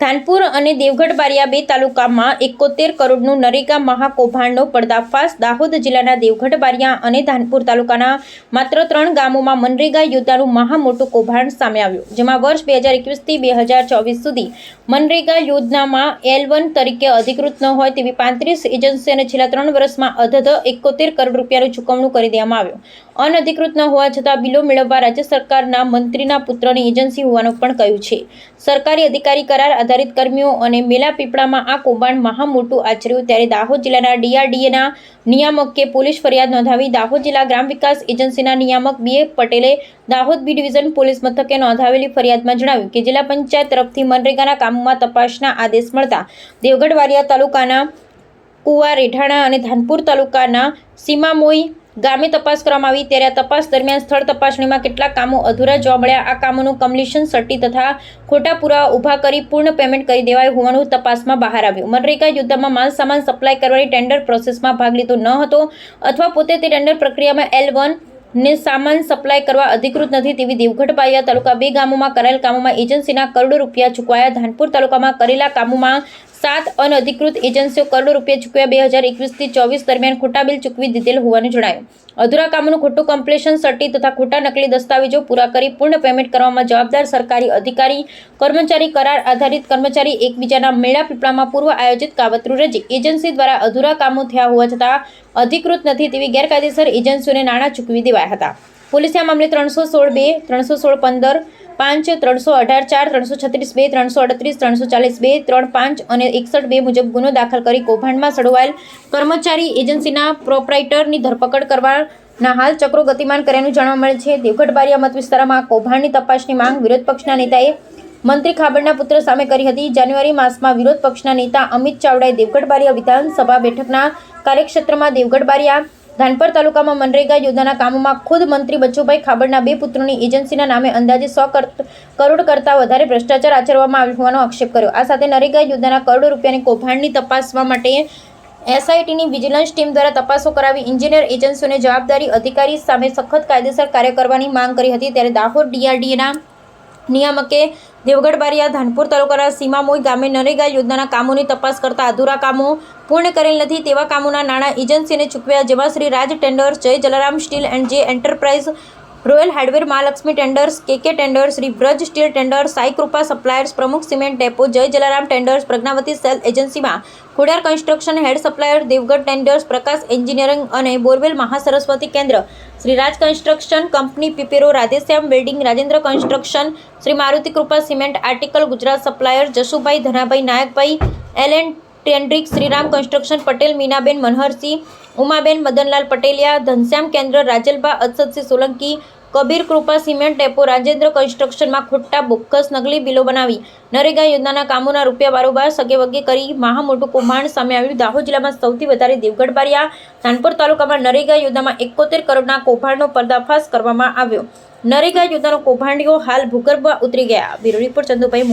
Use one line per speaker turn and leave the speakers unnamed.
ધાનપુર અને દેવગઢ બારિયા બે તાલુકામાં એકોતેર કરોડનું નરેગા મહાકૌભાંડનો પર્દાફાશ. દાહોદ જિલ્લાના દેવગઢ બારિયા અને ધાનપુર તાલુકાના માત્ર ત્રણ ગામોમાં મનરેગા યોજનાનું મહા મોટું કૌભાંડ સામે આવ્યું, જેમાં વર્ષ બે હજાર એકવીસથી બે હજાર ચોવીસ સુધી મનરેગા યોજનામાં એલ વન તરીકે અધિકૃત ન હોય તેવી પાંત્રીસ એજન્સીઓને છેલ્લા ત્રણ વર્ષમાં અધધ એકોતેર કરોડ રૂપિયાનું ચૂકવણું કરી દેવામાં આવ્યું. અનધિકૃત ન હોવા છતાં બિલો મેળવવા રાજ્ય સરકારના મંત્રીના પુત્રની એજન્સી હોવાનું પણ કહ્યું છે. સરકારી અધિકારી કરાર આધારિત કર્મીઓ અને મેલા પીપળામાં આ કૌભાંડ મહામોટું આચર્યું ત્યારે દાહોદ જિલ્લાના ડીઆરડીએના નિયામકે પોલીસ ફરિયાદ નોંધાવી દાહોદ જિલ્લા ગ્રામ વિકાસ એજન્સીના નિયામક બી એ પટેલે દાહોદ બી ડિવિઝન પોલીસ મથકે નોંધાવેલી ફરિયાદમાં જણાવ્યું કે જિલ્લા પંચાયત તરફથી મનરેગાના કામમાં તપાસના આદેશ મળતા દેવગઢ વારિયા તાલુકાના કુવા રેઠાણા અને ધાનપુર તાલુકાના સીમામોઈ ગામે તપાસ કરવામાં આવી ત્યારે તપાસ દરમિયાન સ્થળ તપાસણીમાં કેટલાક કામો અધૂરા જોવા મળ્યા. આ કામોનું કમ્પ્લીશન સર્ટી તથા ખોટા પુરાવા ઊભા કરી પૂર્ણ પેમેન્ટ કરી દેવાયું હોવાનું તપાસમાં બહાર આવ્યું. મનરેગા યુદ્ધમાં માલ સામાન સપ્લાય કરવાની ટેન્ડર પ્રોસેસમાં ભાગ લીધો ન હતો અથવા પોતે તે ટેન્ડર પ્રક્રિયામાં એલ વન ને સામાન સપ્લાય કરવા અધિકૃત નથી તેવી દેવગઢ બારિયા તાલુકા બે ગામોમાં કરાયેલ કામોમાં એજન્સીના કરોડો રૂપિયા ચૂકવાયા. ધાનપુર તાલુકામાં કરેલા કામોમાં સાત અનધિકૃત એજન્સીઓ કરોડો રૂપિયા ચૂકવ્યા બે હજાર એકવીસથી ચોવીસ દરમિયાન ખોટા બિલ ચૂકવી દીધેલ હોવાનું જણાયું. અધૂરા કામનું ખોટું કમ્પ્લેશન સર્ટી તથા ખોટા નકલી દસ્તાવેજો પૂરા કરી પૂર્ણ પેમેન્ટ કરવામાં જવાબદાર સરકારી અધિકારી, કર્મચારી કરાર આધારિત કર્મચારી એકબીજાના મેળા પીપળામાં પૂર્વ આયોજિત કાવતરું રચી એજન્સી દ્વારા અધૂરા કામો થયા હોવા છતાં અધિકૃત નથી તેવી ગેરકાયદેસર એજન્સીઓને નાણાં ચૂકવી દેવાયા હતા. પોલીસે આ મામલે ત્રણસો સોળ બે, ત્રણસો સોળ પંદર પાંચ, ત્રણસો અઢાર, ચાર, ત્રણસો છત્રીસ બે, ત્રણસો અડત્રીસ, ત્રણસો ચાલીસ બે, ત્રણ પાંચ અને એકસઠ બે મુજબ ગુનો દાખલ કરી કૌભાંડમાં સડવાયેલ કર્મચારી એજન્સીના પ્રોપરાઇટરની ધરપકડ કરવાના હાલ ચક્રો ગતિમાન કર્યાનું જાણવા મળે છે. દેવગઢ બારિયા મત વિસ્તારમાં કૌભાંડની તપાસની માંગ વિરોધ પક્ષના નેતાએ મંત્રી ખાબડના પુત્ર સામે કરી હતી. જાન્યુઆરી માસમાં વિરોધ પક્ષના નેતા અમિત ચાવડાએ દેવગઢ બારિયા વિધાનસભા બેઠકના કાર્યક્ષેત્રમાં દેવગઢ બારિયા ધાનપર તાલુકામાં મનરેગા યોજનાના કામોમાં ખુદ મંત્રી બચુભાઈ ખાબડના બે પુત્રોની એજન્સીના નામે અંદાજે સો કરોડ કરતાં વધારે ભ્રષ્ટાચાર આચરવામાં આવ્યો હોવાનો આક્ષેપ કર્યો. આ સાથે નરેગા યોજનાના કરોડો રૂપિયાની કૌભાંડની તપાસવા માટે એસઆઈટીની વિજિલન્સ ટીમ દ્વારા તપાસો કરાવી ઇન્જિનિયર એજન્સીઓને જવાબદારી અધિકારી સામે સખત કાયદેસર કાર્ય કરવાની માંગ કરી હતી. ત્યારે દાહોદ ડીઆરડીએના નિયામકે દેવગઢ બારિયા ધાનપુર તાલુકાના સીમામોઈ ગામે નરેગા યોજનાના કામોની તપાસ કરતા અધૂરા કામો પૂર્ણ કરેલ નથી તેવા કામોના નાણાં એજન્સીને ચૂકવ્યા જેમાં Shri Raj tender, Jay Jalaram steel and J enterprise royal hardware Mahalakshmi tenders, KK tenders, Shri Braj steel tenders Saikrupa suppliers, Pramukh cement depot, Jay Jalaram tenders, Pragnyavati sale એજન્સીમાં Khodiyar construction head supplier, Devgadh tenders, Prakash engineering અને borewell Mahasaraswati Kendra. Shri Raj construction company Pipero Radheshyam building Rajendra construction, Shri Maruti Krupa cement article, Gujarat supplier Jashubhai Dhanabhai Nayakbhai, L and ટેન્ડ્રિક, Shriram construction Patel, Minaben Manharsinh, Umaben Madanlal Pateliya, Ghanshyam Kendra Rajalba Asadsinh Solanki Kabir Krupa cement depot Rajendra કન્સ્ટ્રક્શનમાં ખોટા બોક્કસ નકલી બિલો બનાવી નરેગા યોજનાના કામોના રૂપિયા બારોબાર સગે વગે કરી મહા મોટું કૌભાંડ સામે આવ્યું. દાહોદ જિલ્લામાં સૌથી વધારે દેવગઢ બારિયા ધાનપુર તાલુકામાં નરેગા યોજનામાં એકોતેર કરોડના કૌભાંડનો પર્દાફાશ કરવામાં આવ્યો. નરેગા યોજનાનો કૌભાંડીઓ હાલ ભૂગર્ભમાં ઉતરી ગયા. Bureau report Chandubhai